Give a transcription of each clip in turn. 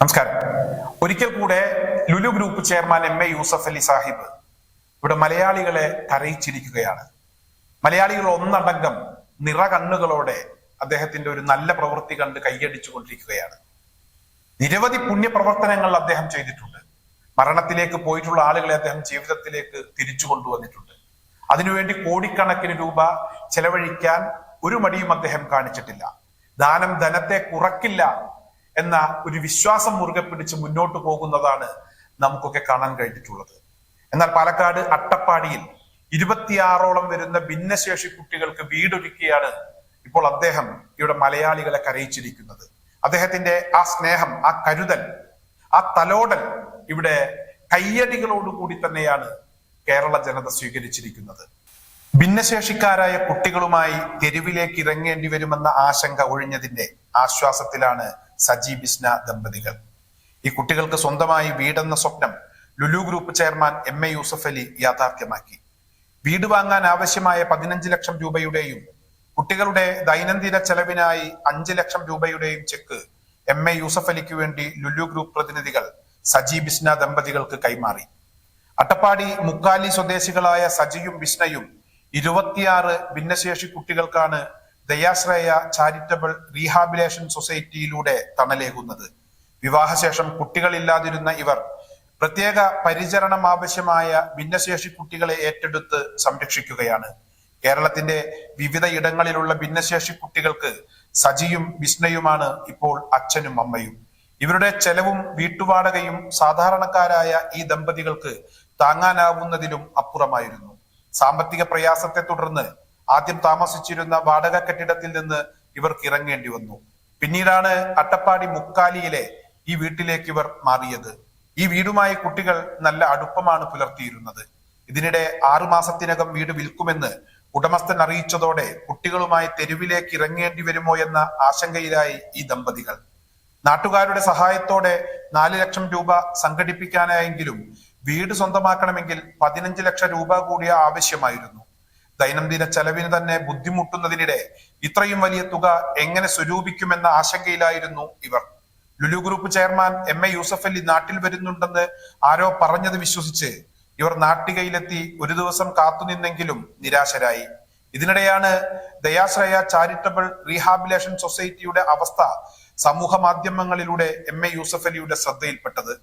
നമസ്കാരം. ഒരിക്കൽ കൂടെ Lulu group chairman M A Yusuff Ali Sahib ഇവിടെ മലയാളികളെ കരയിച്ചിരിക്കുകയാണ്. മലയാളികൾ ഒന്നടങ്കം നിറകണ്ണുകളോടെ അദ്ദേഹത്തിന്റെ ഒരു നല്ല പ്രവൃത്തി കണ്ട് കൈയടിച്ചു കൊണ്ടിരിക്കുകയാണ് നിരവധി പുണ്യപ്രവർത്തനങ്ങൾ അദ്ദേഹം ചെയ്തിട്ടുണ്ട്. മരണത്തിലേക്ക് പോയിട്ടുള്ള ആളുകളെ അദ്ദേഹം ജീവിതത്തിലേക്ക് തിരിച്ചു കൊണ്ടുവന്നിട്ടുണ്ട്. അതിനുവേണ്ടി കോടിക്കണക്കിന് രൂപ ചെലവഴിക്കാൻ ഒരു മടിയും അദ്ദേഹം കാണിച്ചിട്ടില്ല. ദാനം ധനത്തെ കുറക്കില്ല എന്ന ഒരു വിശ്വാസം മുറുകെ പിടിച്ച് മുന്നോട്ട് പോകുന്നതാണ് നമുക്കൊക്കെ കാണാൻ കഴിഞ്ഞിട്ടുള്ളത്. എന്നാൽ പാലക്കാട് അട്ടപ്പാടിയിൽ ഇരുപത്തിയാറോളം വരുന്ന ഭിന്നശേഷി കുട്ടികൾക്ക് വീടൊരുക്കിയാണ് ഇപ്പോൾ അദ്ദേഹം ഇവിടെ മലയാളികളെ കരയിച്ചിരിക്കുന്നത്. അദ്ദേഹത്തിന്റെ ആ സ്നേഹം ആ കരുതൽ ആ തലോടൽ ഇവിടെ കയ്യടികളോടുകൂടി തന്നെയാണ് കേരള ജനത സ്വീകരിച്ചിരിക്കുന്നത്. ഭിന്നശേഷിക്കാരായ കുട്ടികളുമായി തെരുവിലേക്ക് ഇറങ്ങേണ്ടി വരുമെന്ന ആശങ്ക ഒഴിഞ്ഞതിന്റെ ആശ്വാസത്തിലാണ് സജി ബിസ്ന ദമ്പതികൾ. ഈ കുട്ടികൾക്ക് സ്വന്തമായി വീടെന്ന സ്വപ്നം Lulu group chairman M A Yusuff Ali യാഥാർത്ഥ്യമാക്കി. വീട് വാങ്ങാൻ ആവശ്യമായ പതിനഞ്ച് ലക്ഷം രൂപയുടെയും കുട്ടികളുടെ ദൈനംദിന ചെലവിനായി അഞ്ച് ലക്ഷം രൂപയുടെയും ചെക്ക് എം എ യൂസഫ് അലിക്ക് വേണ്ടി ലുലു ഗ്രൂപ്പ് പ്രതിനിധികൾ സജി ബിസ്ന ദമ്പതികൾക്ക് കൈമാറി. അട്ടപ്പാടി മുക്കാലി സ്വദേശികളായ സജിയും ബിസ്നയും ഇരുപത്തിയാറ് ഭിന്നശേഷി കുട്ടികൾക്കാണ് ദയാശ്രയ ചാരിറ്റബിൾ റീഹാബിലേഷൻ സൊസൈറ്റിയിലൂടെ തണലേകുന്നത്. വിവാഹശേഷം കുട്ടികളില്ലാതിരുന്ന ഇവർ പ്രത്യേക പരിചരണം ആവശ്യമായ ഭിന്നശേഷി കുട്ടികളെ ഏറ്റെടുത്ത് സംരക്ഷിക്കുകയാണ്. കേരളത്തിന്റെ വിവിധ ഇടങ്ങളിലുള്ള ഭിന്നശേഷി കുട്ടികൾക്ക് സജിയും വിസ്നയുമാണ് ഇപ്പോൾ അച്ഛനും അമ്മയും. ഇവരുടെ ചെലവും വീട്ടുവാടകയും സാധാരണക്കാരായ ഈ ദമ്പതികൾക്ക് താങ്ങാനാവുന്നതിലും അപ്പുറമായിരുന്നു. സാമ്പത്തിക പ്രയാസത്തെ തുടർന്ന് ആദ്യം താമസിച്ചിരുന്ന വാടക കെട്ടിടത്തിൽ നിന്ന് ഇവർക്ക് ഇറങ്ങേണ്ടി വന്നു. പിന്നീടാണ് അട്ടപ്പാടി മുക്കാലിയിലെ ഈ വീട്ടിലേക്ക് ഇവർ മാറിയത്. ഈ വീടുമായി കുട്ടികൾ നല്ല അടുപ്പമാണ് പുലർത്തിയിരുന്നത്. ഇതിനിടെ ആറു മാസത്തിനകം വീട് വിൽക്കുമെന്ന് ഉടമസ്ഥൻ അറിയിച്ചതോടെ കുട്ടികളുമായി തെരുവിലേക്ക് ഇറങ്ങേണ്ടി വരുമോ എന്ന ആശങ്കയിലായി ഈ ദമ്പതികൾ. നാട്ടുകാരുടെ സഹായത്തോടെ നാല് ലക്ഷം രൂപ സംഘടിപ്പിക്കാനായെങ്കിലും വീട് സ്വന്തമാക്കണമെങ്കിൽ പതിനഞ്ച് ലക്ഷം രൂപ കൂടിയ ആവശ്യമായിരുന്നു. ദൈനംദിന ചെലവിന് തന്നെ ബുദ്ധിമുട്ടുന്നതിനിടെ ഇത്രയും വലിയ തുക എങ്ങനെ സ്വരൂപിക്കുമെന്ന ആശങ്കയിലായിരുന്നു ഇവർ. Lulu group chairman M A Yusuff Ali നാട്ടിൽ വരുന്നുണ്ടെന്ന് ആരോ പറഞ്ഞത് വിശ്വസിച്ച് ഇവർ നാട്ടികയിലെത്തി ഒരു ദിവസം കാത്തുനിന്നെങ്കിലും നിരാശരായി. ഇതിനിടെയാണ് ദയാശ്രയ ചാരിറ്റബിൾ റീഹാബിലേഷൻ സൊസൈറ്റിയുടെ അവസ്ഥ സമൂഹ മാധ്യമങ്ങളിലൂടെ എം എ യൂസഫ് അലിയുടെ ശ്രദ്ധയിൽപ്പെട്ടത്.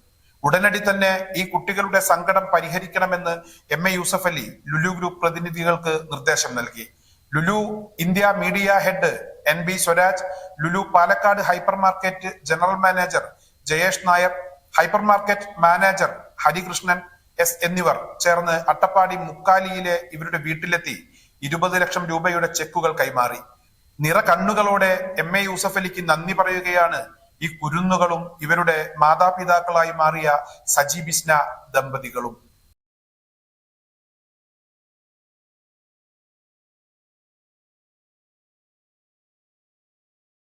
ഉടനടി തന്നെ ഈ കുട്ടികളുടെ സങ്കടം പരിഹരിക്കണമെന്ന് M A Yusuff Ali Lulu group പ്രതിനിധികൾക്ക് നിർദ്ദേശം നൽകി. Lulu India media head N B Swaraj Lulu Palakkad hyper market general manager Jayesh Nair hyper market manager Harikrishnan S എന്നിവർ ചേർന്ന് അട്ടപ്പാടി മുക്കാലിയിലെ ഇവരുടെ വീട്ടിലെത്തി ഇരുപത് ലക്ഷം രൂപയുടെ ചെക്കുകൾ കൈമാറി. നിറ കണ്ണുകളോടെ എം എ യൂസഫ് അലിക്ക് നന്ദി പറയുകയാണ് ഈ കുരുന്നുകളും ഇവരുടെ മാതാപിതാക്കളായി മാറിയ സജി ബിസ്ന ദമ്പതികളും.